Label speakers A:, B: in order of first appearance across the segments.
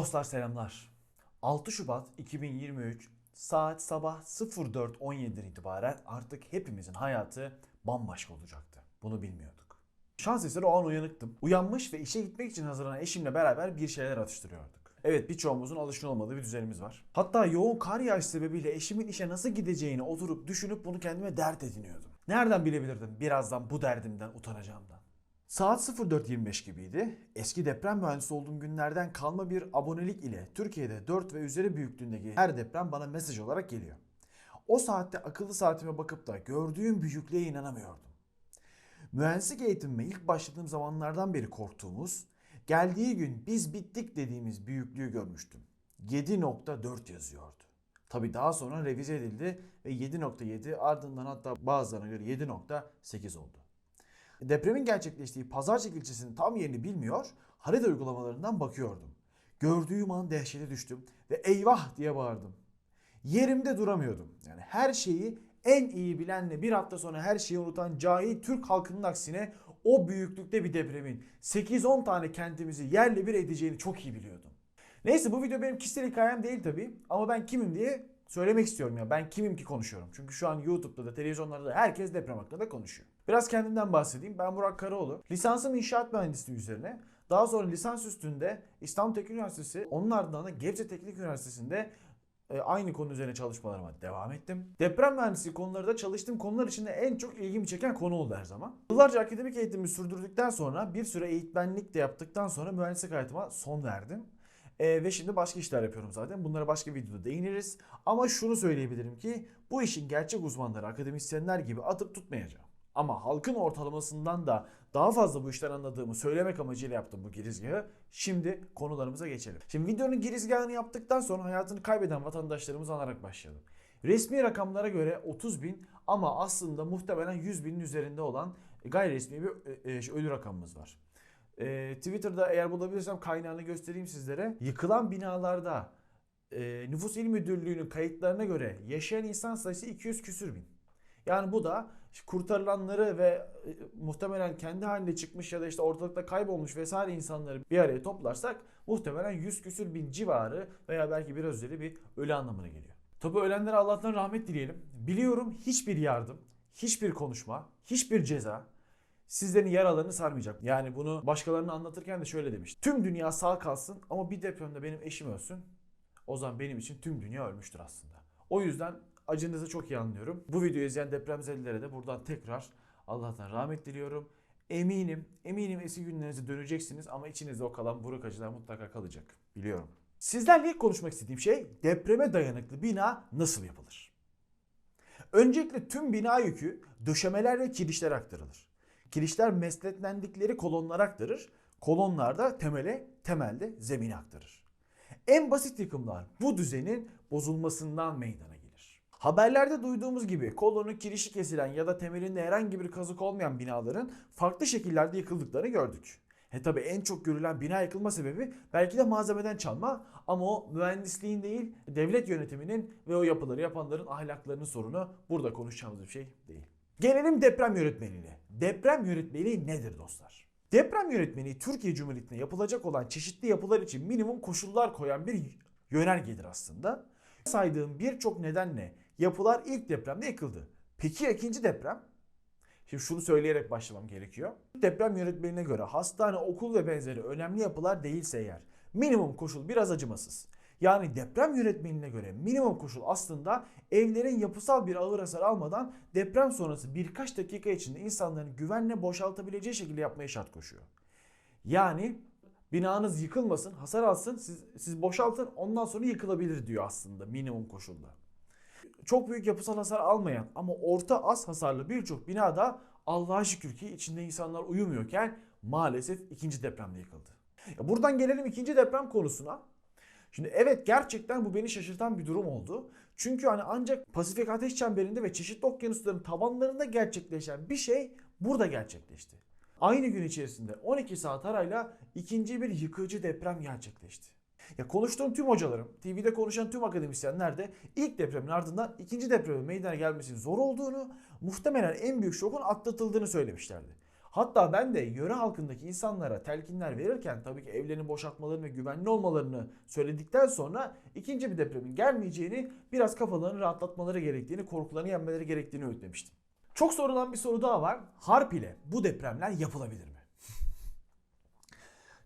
A: Dostlar selamlar. 6 Şubat 2023 saat sabah 04.17'den itibaren artık hepimizin hayatı bambaşka olacaktı. Bunu bilmiyorduk. Şans eseri o an uyanıktım. Uyanmış ve işe gitmek için hazırlanan eşimle beraber bir şeyler atıştırıyorduk. Evet birçoğumuzun alışkın olmadığı bir düzenimiz var. Hatta yoğun kar yağış sebebiyle eşimin işe nasıl gideceğini oturup düşünüp bunu kendime dert ediniyordum. Nereden bilebilirdim birazdan bu derdimden utanacağımdan. Saat 04.25 gibiydi. Eski deprem mühendisi olduğum günlerden kalma bir abonelik ile Türkiye'de 4 ve üzeri büyüklüğündeki her deprem bana mesaj olarak geliyor. O saatte akıllı saatime bakıp da gördüğüm büyüklüğe inanamıyordum. Mühendislik eğitimime ilk başladığım zamanlardan beri korktuğumuz, geldiği gün biz bittik dediğimiz büyüklüğü görmüştüm. 7.4 yazıyordu. Tabi daha sonra revize edildi ve 7.7 ardından hatta bazılarına göre 7.8 oldu. Depremin gerçekleştiği Pazarcık ilçesinin tam yerini bilmiyor, harita uygulamalarından bakıyordum. Gördüğüm an dehşete düştüm ve eyvah diye bağırdım. Yerimde duramıyordum. Yani her şeyi en iyi bilenle bir hafta sonra her şeyi unutan cahil Türk halkının aksine o büyüklükte bir depremin 8-10 tane kentimizi yerle bir edeceğini çok iyi biliyordum. Neyse bu video benim kişisel hikayem değil tabii ama ben kimim diye söylemek istiyorum ya. Ben kimim ki konuşuyorum. Çünkü şu an YouTube'da da televizyonlarda da herkes deprem hakkında konuşuyor. Biraz kendimden bahsedeyim. Ben Burak Karaoğlu. Lisansım inşaat mühendisliği üzerine. Daha sonra lisans üstünde İstanbul Teknik Üniversitesi, onun ardından da Gebze Teknik Üniversitesi'nde e, aynı konu üzerine çalışmalarıma devam ettim. Deprem mühendisliği konuları da çalıştığım konular içinde en çok ilgimi çeken konu oldu her zaman. Yıllarca akademik eğitimi sürdürdükten sonra bir süre eğitmenlik de yaptıktan sonra mühendislik hayatıma son verdim. E, ve şimdi başka işler yapıyorum zaten. Bunlara başka videoda değiniriz. Ama şunu söyleyebilirim ki bu işin gerçek uzmanları, akademisyenler gibi atıp tutmayacağım. Ama halkın ortalamasından da daha fazla bu işten anladığımı söylemek amacıyla yaptım bu girizgahı. Şimdi konularımıza geçelim. Şimdi videonun girizgahını yaptıktan sonra hayatını kaybeden vatandaşlarımızı anarak başlayalım. Resmi rakamlara göre 30 bin ama aslında muhtemelen 100 binin üzerinde olan gayri resmi bir e, e, ölü rakamımız var. E, Twitter'da eğer bulabilirsem kaynağını göstereyim sizlere. Yıkılan binalarda Nüfus İl Müdürlüğü'nün kayıtlarına göre yaşayan insan sayısı 200 küsür bin. Yani bu da kurtarılanları ve e, muhtemelen kendi halinde çıkmış ya da işte ortalıkta kaybolmuş vesaire insanları bir araya toplarsak muhtemelen 100 küsür bin civarı veya belki biraz üzeri bir ölü anlamına geliyor. Tabi ölenlere Allah'tan rahmet dileyelim. Biliyorum hiçbir yardım, hiçbir konuşma, hiçbir ceza sizlerin yaralarını sarmayacak. Yani bunu başkalarına anlatırken de şöyle demiş. Tüm dünya sağ kalsın ama bir depremde benim eşim ölsün. O zaman benim için tüm dünya ölmüştür aslında. O yüzden acınızı çok iyi anlıyorum. Bu videoyu izleyen depremzedelilere de buradan tekrar Allah'tan rahmet diliyorum. Eminim, eminim eski günlerinize döneceksiniz ama içinizde o kalan buruk acılar mutlaka kalacak. Biliyorum. Sizlerle ilk konuşmak istediğim şey depreme dayanıklı bina nasıl yapılır? Öncelikle tüm bina yükü döşemeler ve kirişlere aktarılır. Kirişler mesnetlendikleri kolonlara aktarır. Kolonlar da temele, temelde zemine aktarır. En basit yıkımlar bu düzenin bozulmasından meydana. Haberlerde duyduğumuz gibi kolonun kirişi kesilen ya da temelinde herhangi bir kazık olmayan binaların farklı şekillerde yıkıldıklarını gördük. He tabi en çok görülen bina yıkılma sebebi belki de malzemeden çalma ama o mühendisliğin değil devlet yönetiminin ve o yapıları yapanların ahlaklarının sorunu burada konuşacağımız bir şey değil. Gelelim deprem yönetmeliğine. Deprem yönetmeliği nedir dostlar? Deprem yönetmeliği Türkiye Cumhuriyeti'nde yapılacak olan çeşitli yapılar için minimum koşullar koyan bir yönergedir aslında. Saydığım birçok nedenle yapılar ilk depremde yıkıldı. Peki ya ikinci deprem? Şimdi şunu söyleyerek başlamam gerekiyor. Deprem yönetmeliğine göre hastane, okul ve benzeri önemli yapılar değilse eğer minimum koşul biraz acımasız. Yani deprem yönetmeliğine göre minimum koşul aslında evlerin yapısal bir ağır hasar almadan deprem sonrası birkaç dakika içinde insanların güvenle boşaltabileceği şekilde yapmaya şart koşuyor. Yani binanız yıkılmasın, hasar alsın, siz, siz boşaltın ondan sonra yıkılabilir diyor aslında minimum koşulda. Çok büyük yapısal hasar almayan ama orta az hasarlı birçok binada Allah'a şükür ki içinde insanlar uyumuyorken maalesef ikinci depremde yıkıldı. Buradan gelelim ikinci deprem konusuna. Şimdi evet gerçekten bu beni şaşırtan bir durum oldu. Çünkü hani ancak Pasifik Ateş Çemberi'nde ve çeşitli okyanusların tabanlarında gerçekleşen bir şey burada gerçekleşti. Aynı gün içerisinde 12 saat arayla ikinci bir yıkıcı deprem gerçekleşti. Ya konuştuğum tüm hocalarım, TV'de konuşan tüm akademisyenler de ilk depremin ardından ikinci depremin meydana gelmesinin zor olduğunu, muhtemelen en büyük şokun atlatıldığını söylemişlerdi. Hatta ben de yöre halkındaki insanlara telkinler verirken tabii ki evlerini boşaltmalarını ve güvenli olmalarını söyledikten sonra ikinci bir depremin gelmeyeceğini, biraz kafalarını rahatlatmaları gerektiğini, korkularını yenmeleri gerektiğini öğütlemiştim. Çok sorulan bir soru daha var. Harp ile bu depremler yapılabilir?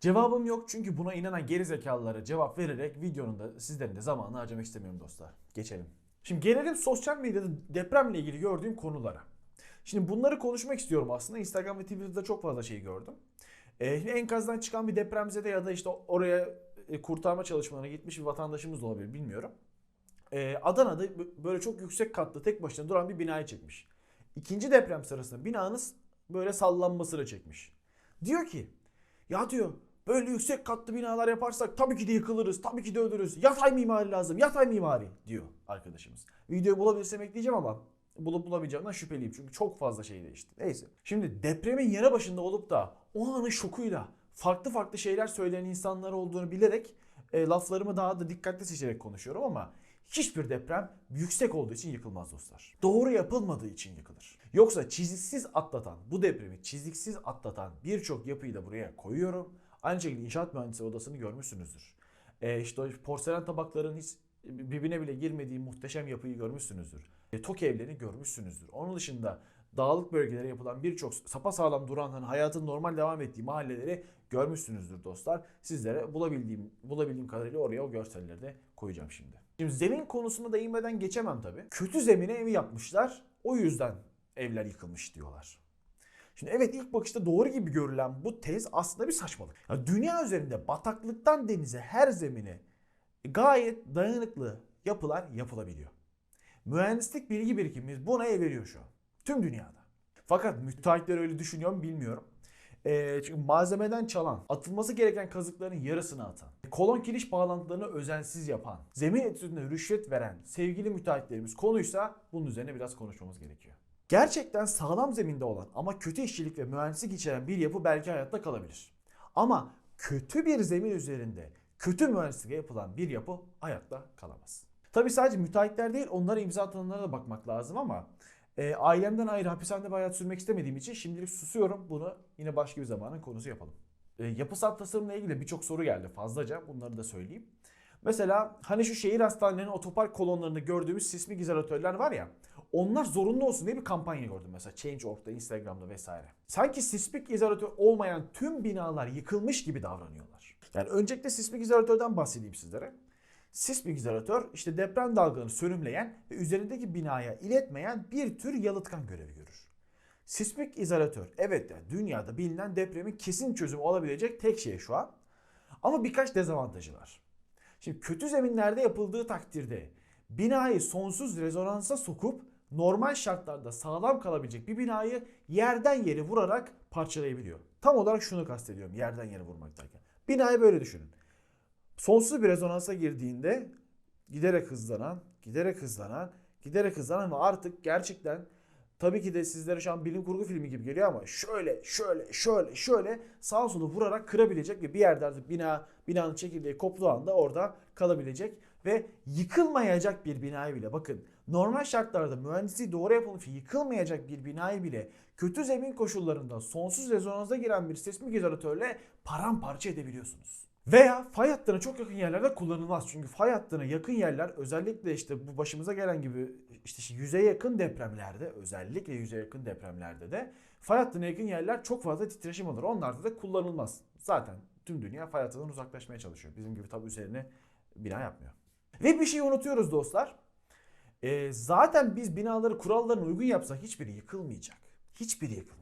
A: Cevabım yok çünkü buna inanan gerizekalılara cevap vererek videonun da sizlerin de zamanını harcamak istemiyorum dostlar. Geçelim. Şimdi gelelim sosyal medyada depremle ilgili gördüğüm konulara. Şimdi bunları konuşmak istiyorum aslında. Instagram ve Twitter'da çok fazla şey gördüm. Ee, enkazdan çıkan bir depremzede ya da işte oraya e, kurtarma çalışmalarına gitmiş bir vatandaşımız da olabilir bilmiyorum. Ee, Adana'da böyle çok yüksek katlı tek başına duran bir binayı çekmiş. İkinci deprem sırasında binanız böyle sallanmasını çekmiş. Diyor ki ya diyor böyle yüksek katlı binalar yaparsak tabii ki de yıkılırız, tabii ki de ölürüz. Yatay mimari lazım, yatay mimari diyor arkadaşımız. Videoyu bulabilirsem ekleyeceğim ama bulup bulamayacağımdan şüpheliyim. Çünkü çok fazla şey değişti. Neyse. Şimdi depremin yanı başında olup da o anın şokuyla farklı farklı şeyler söyleyen insanlar olduğunu bilerek e, laflarımı daha da dikkatli seçerek konuşuyorum ama hiçbir deprem yüksek olduğu için yıkılmaz dostlar. Doğru yapılmadığı için yıkılır. Yoksa çiziksiz atlatan, bu depremi çiziksiz atlatan birçok yapıyı da buraya koyuyorum. Aynı şekilde inşaat mühendisleri odasını görmüşsünüzdür. E işte porselen tabakların hiç birbirine bile girmediği muhteşem yapıyı görmüşsünüzdür. E, TOK evlerini görmüşsünüzdür. Onun dışında dağlık bölgelere yapılan birçok sapasağlam duran hani hayatın normal devam ettiği mahalleleri görmüşsünüzdür dostlar. Sizlere bulabildiğim bulabildiğim kadarıyla oraya o görselleri de koyacağım şimdi. Şimdi zemin konusuna değinmeden geçemem tabii. Kötü zemine evi yapmışlar. O yüzden evler yıkılmış diyorlar. Şimdi evet ilk bakışta doğru gibi görülen bu tez aslında bir saçmalık. Ya dünya üzerinde bataklıktan denize her zemine gayet dayanıklı yapılar yapılabiliyor. Mühendislik bilgi birikimimiz buna el veriyor şu an. Tüm dünyada. Fakat müteahhitler öyle düşünüyor mu bilmiyorum. E, çünkü malzemeden çalan, atılması gereken kazıkların yarısını atan, kolon kiriş bağlantılarını özensiz yapan, zemin etüdüne rüşvet veren sevgili müteahhitlerimiz konuysa bunun üzerine biraz konuşmamız gerekiyor. Gerçekten sağlam zeminde olan ama kötü işçilik ve mühendislik içeren bir yapı belki hayatta kalabilir. Ama kötü bir zemin üzerinde kötü mühendislikle yapılan bir yapı hayatta kalamaz. Tabi sadece müteahhitler değil onlara imza atanlara da bakmak lazım ama e, ailemden ayrı hapishanede bir hayat sürmek istemediğim için şimdilik susuyorum. Bunu yine başka bir zamanın konusu yapalım. E, yapısal tasarımla ilgili birçok soru geldi fazlaca bunları da söyleyeyim. Mesela hani şu şehir hastanelerinin otopark kolonlarında gördüğümüz sismik izolatörler var ya onlar zorunlu olsun diye bir kampanya gördüm mesela Change.org'da, Instagram'da vesaire. Sanki sismik izolatör olmayan tüm binalar yıkılmış gibi davranıyorlar. Yani öncelikle sismik izolatörden bahsedeyim sizlere. Sismik izolatör işte deprem dalgalarını sönümleyen ve üzerindeki binaya iletmeyen bir tür yalıtkan görevi görür. Sismik izolatör evet yani dünyada bilinen depremin kesin çözümü olabilecek tek şey şu an. Ama birkaç dezavantajı var. Şimdi kötü zeminlerde yapıldığı takdirde binayı sonsuz rezonansa sokup normal şartlarda sağlam kalabilecek bir binayı yerden yere vurarak parçalayabiliyor. Tam olarak şunu kastediyorum yerden yere vurmak derken. Binayı böyle düşünün. Sonsuz bir rezonansa girdiğinde giderek hızlanan, giderek hızlanan, giderek hızlanan ve artık gerçekten tabii ki de sizlere şu an bilim kurgu filmi gibi geliyor ama şöyle, şöyle, şöyle, şöyle sağ solu vurarak kırabilecek ve bir yerde artık bina, binanın çekirdeği koptuğu anda orada kalabilecek ve yıkılmayacak bir binayı bile bakın normal şartlarda mühendisliği doğru yapılmış yıkılmayacak bir binayı bile kötü zemin koşullarında sonsuz rezonansa giren bir sismik izolatörle paramparça edebiliyorsunuz. Veya fay hattına çok yakın yerlerde kullanılmaz. Çünkü fay hattına yakın yerler özellikle işte bu başımıza gelen gibi işte yüzeye yakın depremlerde özellikle yüzeye yakın depremlerde de fay hattına yakın yerler çok fazla titreşim alır. Onlarda da kullanılmaz. Zaten tüm dünya fay hattından uzaklaşmaya çalışıyor. Bizim gibi tabi üzerine bina yapmıyor. Ve bir şey unutuyoruz dostlar. E, zaten biz binaları kurallarına uygun yapsak hiçbiri yıkılmayacak. Hiçbiri yıkılmayacak.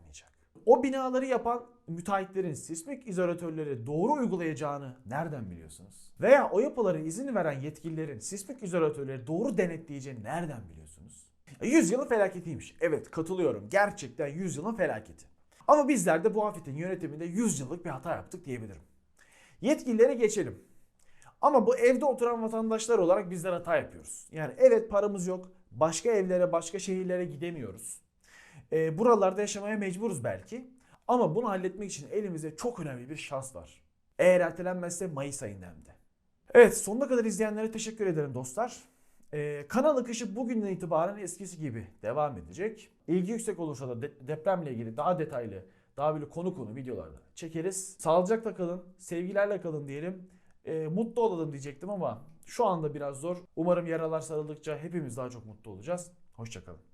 A: O binaları yapan müteahhitlerin sismik izolatörleri doğru uygulayacağını nereden biliyorsunuz? Veya o yapıların izin veren yetkililerin sismik izolatörleri doğru denetleyeceğini nereden biliyorsunuz? E, Yüzyılın felaketiymiş. Evet katılıyorum. Gerçekten yüzyılın felaketi. Ama bizler de bu afetin yönetiminde 100 yıllık bir hata yaptık diyebilirim. Yetkililere geçelim. Ama bu evde oturan vatandaşlar olarak bizler hata yapıyoruz. Yani evet paramız yok. Başka evlere, başka şehirlere gidemiyoruz. E, buralarda yaşamaya mecburuz belki. Ama bunu halletmek için elimizde çok önemli bir şans var. Eğer ertelenmezse Mayıs ayında hem de. Evet sonuna kadar izleyenlere teşekkür ederim dostlar. Ee, kanal akışı bugünden itibaren eskisi gibi devam edecek. İlgi yüksek olursa da de- depremle ilgili daha detaylı, daha böyle konu konu videolarda çekeriz. Sağlıcakla kalın, sevgilerle kalın diyelim. Ee, mutlu olalım diyecektim ama şu anda biraz zor. Umarım yaralar sarıldıkça hepimiz daha çok mutlu olacağız. Hoşçakalın.